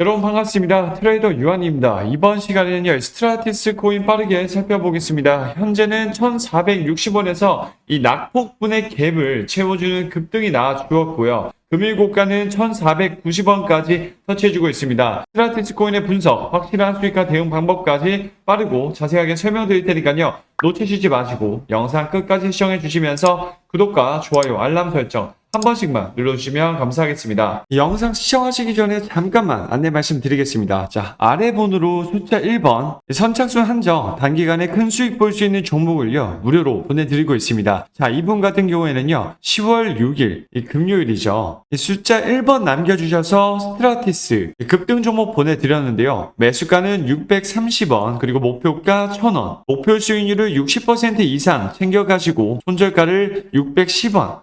여러분 반갑습니다. 트레이더 유한입니다. 이번 시간에는요, 스트라티스 코인 빠르게 살펴보겠습니다. 현재는 1460원에서 이 낙폭분의 갭을 채워주는 급등이 나와 주었고요. 금일 고가는 1490원까지 터치해주고 있습니다. 스트라티스 코인의 분석, 확실한 수익과 대응 방법까지 빠르고 자세하게 설명드릴 테니까요. 놓치시지 마시고 영상 끝까지 시청해 주시면서 구독과 좋아요, 알람 설정 한 번씩만 눌러주시면 감사하겠습니다. 이 영상 시청하시기 전에 잠깐만 안내 말씀드리겠습니다. 자, 아래 번호로 숫자 1번 선착순 한정 단기간에 큰 수익 볼 수 있는 종목을요 무료로 보내드리고 있습니다. 자, 이분 같은 경우에는요 10월 6일 이 금요일이죠. 이 숫자 1번 남겨주셔서 스트라티스 이 급등 종목 보내드렸는데요. 매수가는 630원 그리고 목표가 1000원 목표 수익률을 60% 이상 챙겨가시고 손절가를 610원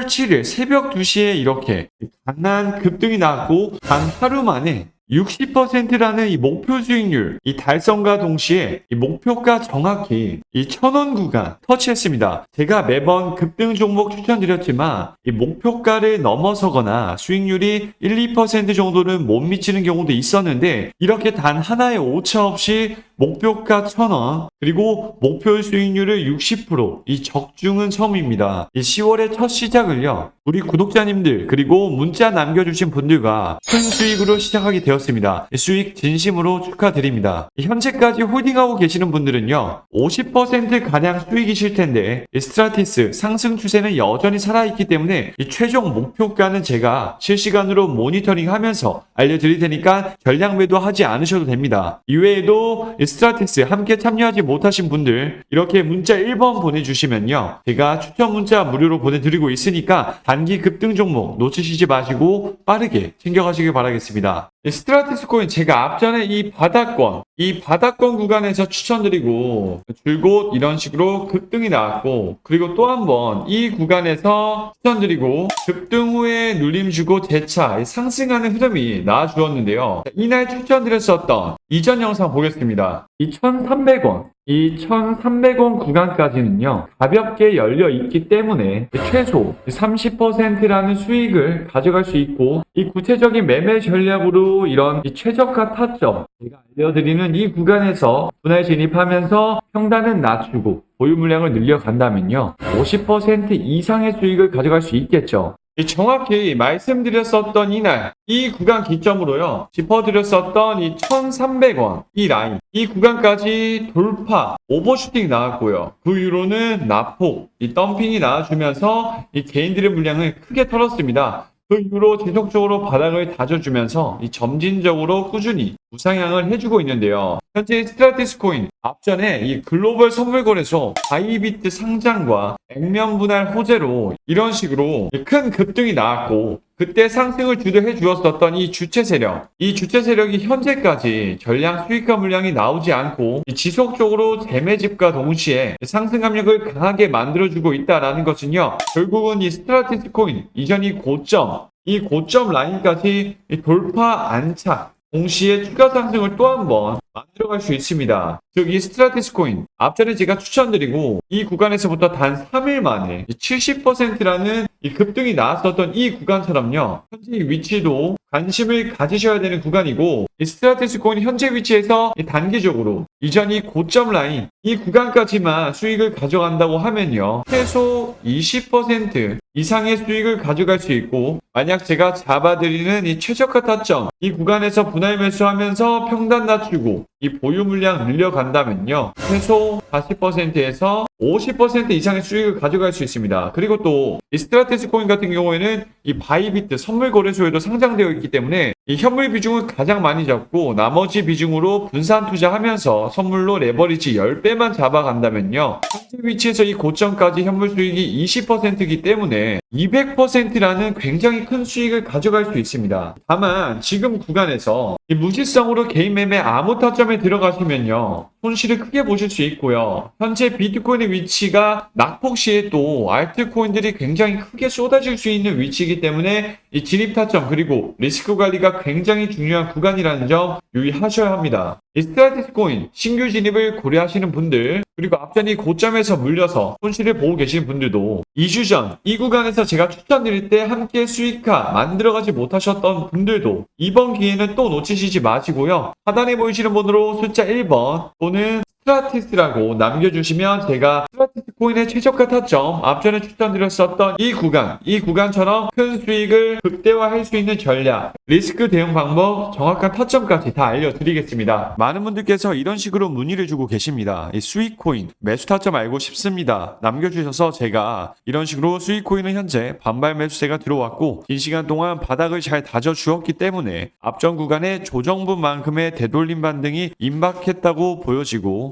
7일 새벽 2시에 이렇게 강한 급등이 나왔고 단 하루 만에 60%라는 이 목표 수익률, 이 달성과 동시에 이 목표가 정확히 이 천원 구간 터치했습니다. 제가 매번 급등 종목 추천드렸지만 이 목표가를 넘어서거나 수익률이 1, 2% 정도는 못 미치는 경우도 있었는데 이렇게 단 하나의 오차 없이 목표가 천원 그리고 목표 수익률을 60%이 적중은 처음입니다. 이 10월의 첫 시작을요. 우리 구독자님들 그리고 문자 남겨주신 분들과 큰 수익으로 시작하게 되었습니다. 수익 진심으로 축하드립니다. 현재까지 홀딩하고 계시는 분들은요. 50% 가량 수익이실 텐데 이 스트라티스 상승 추세는 여전히 살아있기 때문에 이 최종 목표가는 제가 실시간으로 모니터링하면서 알려드릴 테니까 전량 매도하지 않으셔도 됩니다. 이외에도 이 스트라티스 함께 참여하지 못하신 분들 이렇게 문자 1번 보내주시면요. 제가 추천 문자 무료로 보내드리고 있으니까 단기 급등 종목 놓치시지 마시고 빠르게 챙겨가시길 바라겠습니다. 이 스트라티스 코인 제가 앞전에 이 바닥권, 이 바닥권 구간에서 추천드리고 줄곧 이런 식으로 급등이 나왔고 그리고 또 한 번 이 구간에서 추천드리고 급등 후에 눌림 주고 재차 상승하는 흐름이 나와주었는데요. 이날 추천드렸었던 이전 영상 보겠습니다. 이 1300원 이 1300원 구간까지는요 가볍게 열려 있기 때문에 최소 30%라는 수익을 가져갈 수 있고 이 구체적인 매매 전략으로 이런 이 최저가 타점 제가 알려드리는 이 구간에서 분할 진입하면서 평단은 낮추고 보유 물량을 늘려간다면요 50% 이상의 수익을 가져갈 수 있겠죠. 이 정확히 말씀드렸었던 이날 이 구간 기점으로요 짚어드렸었던 이 1300원 이 라인 이 구간까지 돌파 오버슈팅 나왔고요. 그 이후로는 나폭 이 덤핑이 나와주면서 이 개인들의 물량을 크게 털었습니다 그 이후로 지속적으로 바닥을 다져주면서 이 점진적으로 꾸준히 우상향을 해주고 있는데요. 현재 스트라티스 코인 앞전에 이 글로벌 선물 거래소 바이비트 상장과 액면 분할 호재로 이런 식으로 큰 급등이 나왔고 그때 상승을 주도해 주었었던 이 주체 세력, 이 주체 세력이 현재까지 전량 수익화 물량이 나오지 않고 이 지속적으로 재매집과 동시에 상승 압력을 강하게 만들어주고 있다라는 것은요, 결국은 이 스트라티스 코인 이전이 고점, 이 고점 라인까지 이 돌파 안착, 동시에 추가 상승을 또 한 번 만들어갈 수 있습니다. 즉, 이 스트라티스 코인, 앞전에 제가 추천드리고, 이 구간에서부터 단 3일 만에 70%라는 이 급등이 나왔었던 이 구간처럼요, 현재 이 위치도 관심을 가지셔야 되는 구간이고, 이 스트라티스 코인 현재 위치에서 이 단기적으로 이전 이 고점 라인, 이 구간까지만 수익을 가져간다고 하면요, 최소 20% 이상의 수익을 가져갈 수 있고, 만약 제가 잡아드리는 이 최저가 타점, 이 구간에서 분할 매수하면서 평단 낮추고, 이 보유 물량 늘려간다면요. 최소 40%에서 50% 이상의 수익을 가져갈 수 있습니다. 그리고 또 이 스트라테스 코인 같은 경우에는 이 바이비트 선물 거래소에도 상장되어 있기 때문에 이 현물 비중을 가장 많이 잡고 나머지 비중으로 분산 투자하면서 선물로 레버리지 10배만 잡아간다면요. 현재 위치에서 이 고점까지 현물 수익이 20%이기 때문에 200%라는 굉장히 큰 수익을 가져갈 수 있습니다. 다만 지금 구간에서 이 무지성으로 개인 매매 아무 타점 에 들어가시면요. 손실을 크게 보실 수 있고요. 현재 비트코인의 위치가 낙폭 시에 또 알트코인들이 굉장히 크게 쏟아질 수 있는 위치이기 때문에 이 진입 타점 그리고 리스크 관리가 굉장히 중요한 구간이라는 점 유의하셔야 합니다. 이 스트라티스 코인 신규 진입을 고려하시는 분들 그리고 앞전이 고점에서 물려서 손실을 보고 계신 분들도 2주 전 이 구간에서 제가 추천드릴 때 함께 수익화 만들어가지 못하셨던 분들도 이번 기회는 또 놓치시지 마시고요. 하단에 보이시는 번호로 숫자 1번 또는 스트라티스라고 남겨주시면 제가 스트라티스 코인의 최저가 타점 앞전에 추천드렸었던 이 구간 이 구간처럼 큰 수익을 극대화할 수 있는 전략 리스크 대응 방법 정확한 타점까지 다 알려드리겠습니다. 많은 분들께서 이런 식으로 문의를 주고 계십니다. 이 수익 코인 매수 타점 알고 싶습니다. 남겨주셔서 제가 이런 식으로 수익 코인은 현재 반발 매수세가 들어왔고 긴 시간 동안 바닥을 잘 다져 주었기 때문에 앞전 구간의 조정분만큼의 되돌림 반등이 임박했다고 보여지고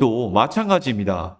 도 마찬가지입니다.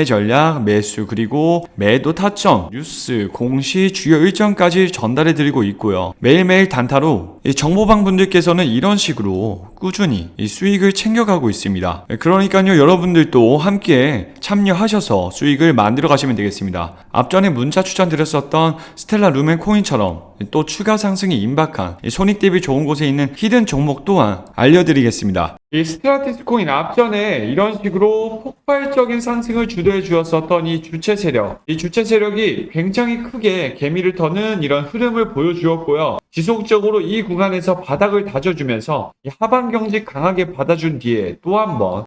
전략, 매수 그리고 매도 타점, 뉴스, 공시, 주요 일정까지 전달해 드리고 있고요. 매일매일 단타로 이 정보방 분들께서는 이런 식으로 꾸준히 이 수익을 챙겨가고 있습니다. 그러니까요, 여러분들도 함께 참여하셔서 수익을 만들어 가시면 되겠습니다. 앞전에 문자 추천드렸었던 스텔라 루멘 코인처럼 또 추가 상승이 임박한 이 손익 대비 좋은 곳에 있는 히든 종목 또한 알려드리겠습니다. 이 스트라티스 코인 앞전에 이런 식으로 폭발적인 상승을 주도해 주었었던 이 주체 세력, 이 주체 세력이 굉장히 크게 개미를 터는 이런 흐름을 보여주었고요. 지속적으로 이 구간에서 바닥을 다져주면서 이 하반 경직 강하게 받아준 뒤에 또 한 번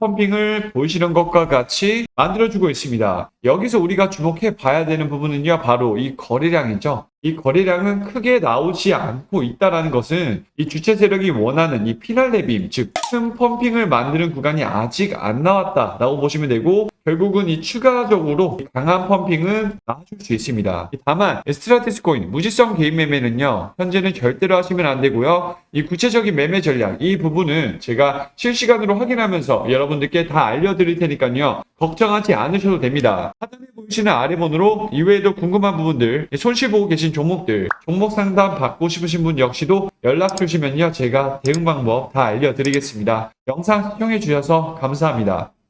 펌핑을 보이시는 것과 같이 만들어주고 있습니다. 여기서 우리가 주목해 봐야 되는 부분은요, 바로 이 거래량이죠. 이 거래량은 크게 나오지 않고 있다라는 것은 이 주체 세력이 원하는 이 피날레 빔, 즉, 큰 펌핑을 만드는 구간이 아직 안 나왔다라고 보시면 되고, 결국은 이 추가적으로 강한 펌핑은 나와줄 수 있습니다. 다만, 스트라티스 코인, 무지성 개인 매매는요, 현재는 절대로 하시면 안 되고요. 이 구체적인 매매 전략, 이 부분은 제가 실시간으로 확인하면서 여러분들께 다 알려드릴 테니까요. 걱정하지 않으셔도 됩니다. 하단에 보이시는 아래 번호로 이외에도 궁금한 부분들, 손실 보고 계신 종목들, 종목 상담 받고 싶으신 분 역시도 연락 주시면요. 제가 대응 방법 다 알려드리겠습니다. 영상 시청해 주셔서 감사합니다.